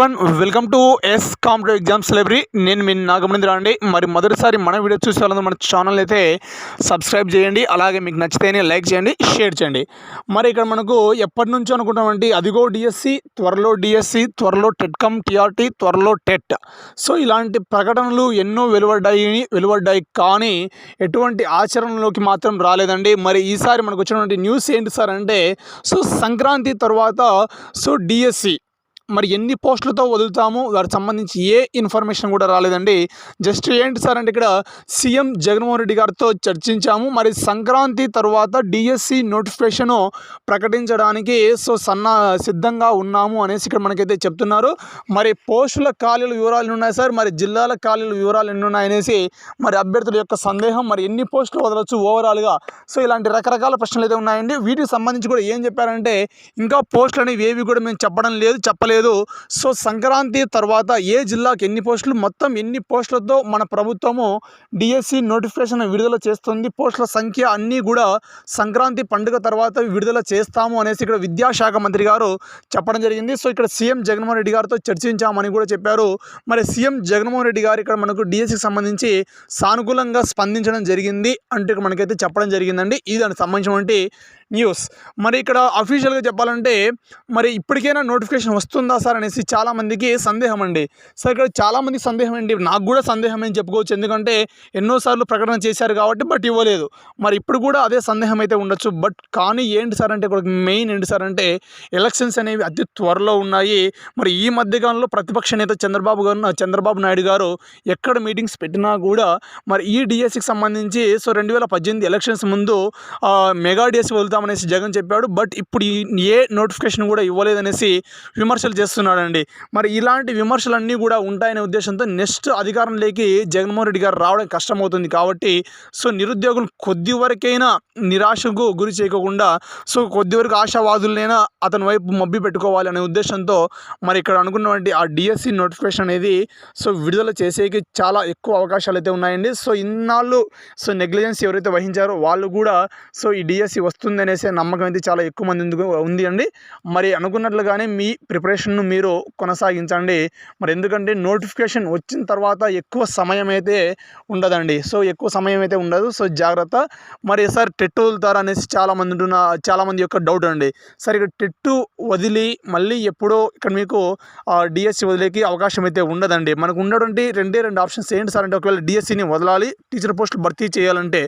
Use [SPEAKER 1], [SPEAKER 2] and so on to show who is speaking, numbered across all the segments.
[SPEAKER 1] One welcome to S competitive exams library నేను మీ నాగమణింద్ర అండి. మరి మొదటిసారి మన వీడియో చూసే వాళ్ళందరూ మన ఛానల్ అయితే సబ్స్క్రైబ్ చేయండి. అలాగే మీకు నచ్చితేనే లైక్ చేయండి షేర్ చేయండి. మరి ఇక్కడ మనకు ఎప్పటి నుంచో అనుకుంటామండి అదిగో డిఎస్సి త్వరలో డిఎస్సి త్వరలో టెట్కమ్ టీఆర్టీ త్వరలో టెట్ సో ఇలాంటి ప్రకటనలు ఎన్నో వెలువడ్డాయి వెలువడ్డాయి కానీ ఎటువంటి ఆచరణలోకి మాత్రం రాలేదండి. మరి ఈసారి మనకు వచ్చినటువంటి న్యూస్ ఏంటి సార్ అంటే సో సంక్రాంతి తర్వాత సో డిఎస్సి మరి ఎన్ని పోస్టులతో వదులుతాము? వారికి సంబంధించి ఏ ఇన్ఫర్మేషన్ కూడా రాలేదండి. జస్ట్ ఏంటి సార్ అంటే ఇక్కడ సీఎం జగన్మోహన్ రెడ్డి గారితో చర్చించాము. మరి సంక్రాంతి తర్వాత డిఎస్సి నోటిఫికేషను ప్రకటించడానికి సో సన్న సిద్ధంగా ఉన్నాము అనేసి ఇక్కడ మనకైతే చెప్తున్నారు. మరి పోస్టుల ఖాళీల వివరాలు ఉన్నాయి సార్? మరి జిల్లాల ఖాళీల వివరాలు ఎన్ని ఉన్నాయనేసి మరి అభ్యర్థుల యొక్క సందేహం మరి ఎన్ని పోస్టులు వదలొచ్చు ఓవరాల్గా? సో ఇలాంటి రకరకాల ప్రశ్నలు అయితే ఉన్నాయండి. వీటికి సంబంధించి కూడా ఏం చెప్పారంటే ఇంకా పోస్టులు అనేవి ఏవి కూడా మేము చెప్పడం లేదు చెప్పలేదు. సో సంక్రాంతి తర్వాత ఏ జిల్లాకి ఎన్ని పోస్టులు మొత్తం ఎన్ని పోస్టులతో మన ప్రభుత్వము డిఎస్సి నోటిఫికేషన్ విడుదల చేస్తుంది పోస్టుల సంఖ్య అన్నీ కూడా సంక్రాంతి పండుగ తర్వాత విడుదల చేస్తాము అనేసి ఇక్కడ విద్యాశాఖ మంత్రి గారు చెప్పడం జరిగింది. సో ఇక్కడ సీఎం జగన్మోహన్ రెడ్డి గారితో చర్చించామని కూడా చెప్పారు. మరి సీఎం జగన్మోహన్ రెడ్డి గారు ఇక్కడ మనకు డిఎస్సికి సంబంధించి సానుకూలంగా స్పందించడం జరిగింది అంటే ఇక్కడ మనకైతే చెప్పడం జరిగిందండి. ఇది దానికి సంబంధించినటువంటి న్యూస్. మరి ఇక్కడ అఫీషియల్గా చెప్పాలంటే మరి ఇప్పటికైనా నోటిఫికేషన్ వస్తుందా సార్ అనేసి చాలామందికి సందేహం అండి సార్ ఇక్కడ చాలామందికి సందేహం అండి నాకు కూడా సందేహం అని చెప్పుకోవచ్చు. ఎందుకంటే ఎన్నోసార్లు ప్రకటన చేశారు కాబట్టి బట్ ఇవ్వలేదు. మరి ఇప్పుడు కూడా అదే సందేహం అయితే ఉండొచ్చు. బట్ కానీ ఏంటి సార్ అంటే ఇక్కడ మెయిన్ ఏంటి సార్ అంటే ఎలక్షన్స్ అనేవి అతి త్వరలో ఉన్నాయి. మరి ఈ మధ్యకాలంలో ప్రతిపక్ష నేత చంద్రబాబు గారు చంద్రబాబు నాయుడు గారు ఎక్కడ మీటింగ్స్ పెట్టినా కూడా మరి ఈ డిఎస్సికి సంబంధించి సో రెండు వేల పద్దెనిమిది ఎలక్షన్స్ ముందు మెగా డిఎస్సి వెళ్తామనేసి జగన్ చెప్పాడు బట్ ఇప్పుడు ఏ నోటిఫికేషన్ కూడా ఇవ్వలేదనేసి విమర్శలు చేస్తున్నాడండి. మరి ఇలాంటి విమర్శలన్నీ కూడా ఉంటాయనే ఉద్దేశంతో నెక్స్ట్ అధికారంలోకి జగన్మోహన్ రెడ్డి గారు రావడం కష్టమవుతుంది కాబట్టి సో నిరుద్యోగులు కొద్ది వరకైనా నిరాశకు గురి చేయకుండా సో కొద్ది వరకు ఆశావాదులనైనా అతని వైపు మబ్బి పెట్టుకోవాలి అనే ఉద్దేశంతో మరి ఇక్కడ అనుకున్నటువంటి ఆ డిఎస్సి నోటిఫికేషన్ అనేది సో విడుదల చేసేకి చాలా ఎక్కువ అవకాశాలు అయితే ఉన్నాయండి. సో ఇన్నాళ్ళు సో నెగ్లిజెన్స్ ఎవరైతే వహించారో వాళ్ళు కూడా సో ఈ డిఎస్సి వస్తుందనే అనేసి నమ్మకం అయితే చాలా ఎక్కువ మంది ఉంది ఉంది అండి మరి అనుకున్నట్లుగానే మీ ప్రిపరేషన్ను మీరు కొనసాగించండి. మరి ఎందుకంటే నోటిఫికేషన్ వచ్చిన తర్వాత ఎక్కువ సమయం అయితే ఉండదండి. సో ఎక్కువ సమయం అయితే ఉండదు. సో జాగ్రత్త. మరి సార్ టెట్ వదులుతారా అనేసి చాలామంది ఉంటున్న చాలామంది యొక్క డౌట్ అండి. సార్ ఇక్కడ టెట్టు వదిలి మళ్ళీ ఎప్పుడో ఇక్కడ మీకు డిఎస్సి వదిలేకి అవకాశం అయితే ఉండదండి. మనకు ఉన్నటువంటి రెండే రెండు ఆప్షన్స్ ఏంటి సార్ అంటే ఒకవేళ డిఎస్సిని వదలాలి టీచర్ పోస్టులు భర్తీ చేయాలంటే.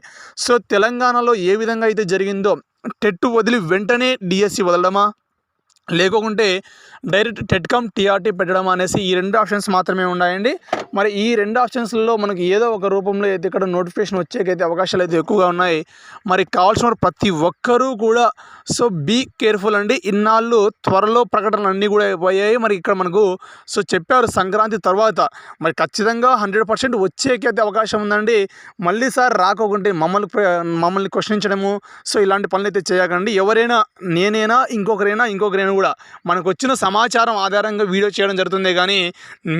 [SPEAKER 1] సో తెలంగాణలో ఏ విధంగా అయితే జరిగిందో టెట్ వదిలి వెంటనే డిఎస్సి వదలడమా? లేకుంటే డైరెక్ట్ టెట్కామ్ టీఆర్టీ పెట్టడం అనేసి ఈ రెండు ఆప్షన్స్ మాత్రమే ఉన్నాయండి. మరి ఈ రెండు ఆప్షన్స్లో మనకి ఏదో ఒక రూపంలో అయితే ఇక్కడ నోటిఫికేషన్ వచ్చేకైతే అవకాశాలు అయితే ఎక్కువగా ఉన్నాయి. మరి కావాల్సిన ప్రతి ఒక్కరూ కూడా సో బీ కేర్ఫుల్ అండి. ఇన్నాళ్ళు త్వరలో ప్రకటనలు అన్నీ కూడా అయిపోయాయి మరి ఇక్కడ మనకు సో చెప్పారు సంక్రాంతి తర్వాత. మరి ఖచ్చితంగా హండ్రెడ్ పర్సెంట్ వచ్చేకైతే అవకాశం ఉందండి. మళ్ళీ సార్ రాకోకుంటే మమ్మల్ని మమ్మల్ని క్వశ్చనించడము సో ఇలాంటి పనులు అయితే చేయకండి. ఎవరైనా నేనైనా ఇంకొకరైనా ఇంకొకరైనా కూడా మనకు వచ్చిన సమాచారం ఆధారంగా వీడియో చేయడం జరుగుతుంది కానీ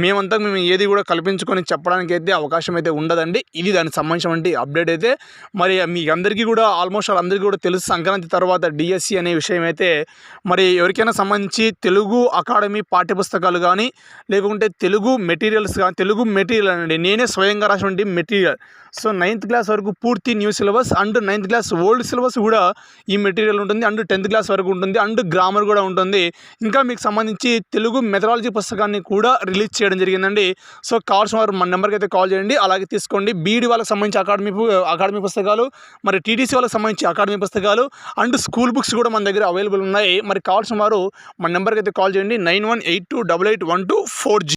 [SPEAKER 1] మేమంతా మేము ఏది కూడా కలిపి కల్పించుకొని చెప్పడానికి అయితే అవకాశం అయితే ఉండదండి. ఇది దానికి సంబంధించినటువంటి అప్డేట్ అయితే. మరి మీ అందరికీ కూడా ఆల్మోస్ట్ అందరికీ కూడా తెలుసు సంక్రాంతి తర్వాత డిఎస్సి అనే విషయం అయితే. మరి ఎవరికైనా సంబంధించి తెలుగు అకాడమీ పాఠ్యపుస్తకాలు కానీ లేకుంటే తెలుగు మెటీరియల్స్ కానీ తెలుగు మెటీరియల్ అండి నేనే స్వయంగా రాసినటువంటి మెటీరియల్. సో నైన్త్ క్లాస్ వరకు పూర్తి new syllabus and ninth class old syllabus కూడా ఈ మెటీరియల్ ఉంటుంది. అండ్ టెన్త్ క్లాస్ వరకు ఉంటుంది. అండ్ గ్రామర్ కూడా ఉంటుంది. ఇంకా మీకు సంబంధించి తెలుగు మెథడాలజీ పుస్తకాన్ని కూడా రిలీజ్ చేయడం జరిగిందండి. సో కావాల్సిన వారు మన నెంబర్కి అయితే కాల్ చేయండి. అలాగే తీసుకోండి. బీఈడి వాళ్ళకి సంబంధించి అకాడమీ అకాడమీ పుస్తకాలు మరి టీటీసీ వాళ్ళకి సంబంధించి అకాడమీ పుస్తకాలు అండ్ స్కూల్ బుక్స్ కూడా మన దగ్గర అవైలబుల్ ఉన్నాయి. మరి కావాల్సిన వారు మన నెంబర్కి అయితే కాల్ చేయండి. Nine one eight two double eight one two four G.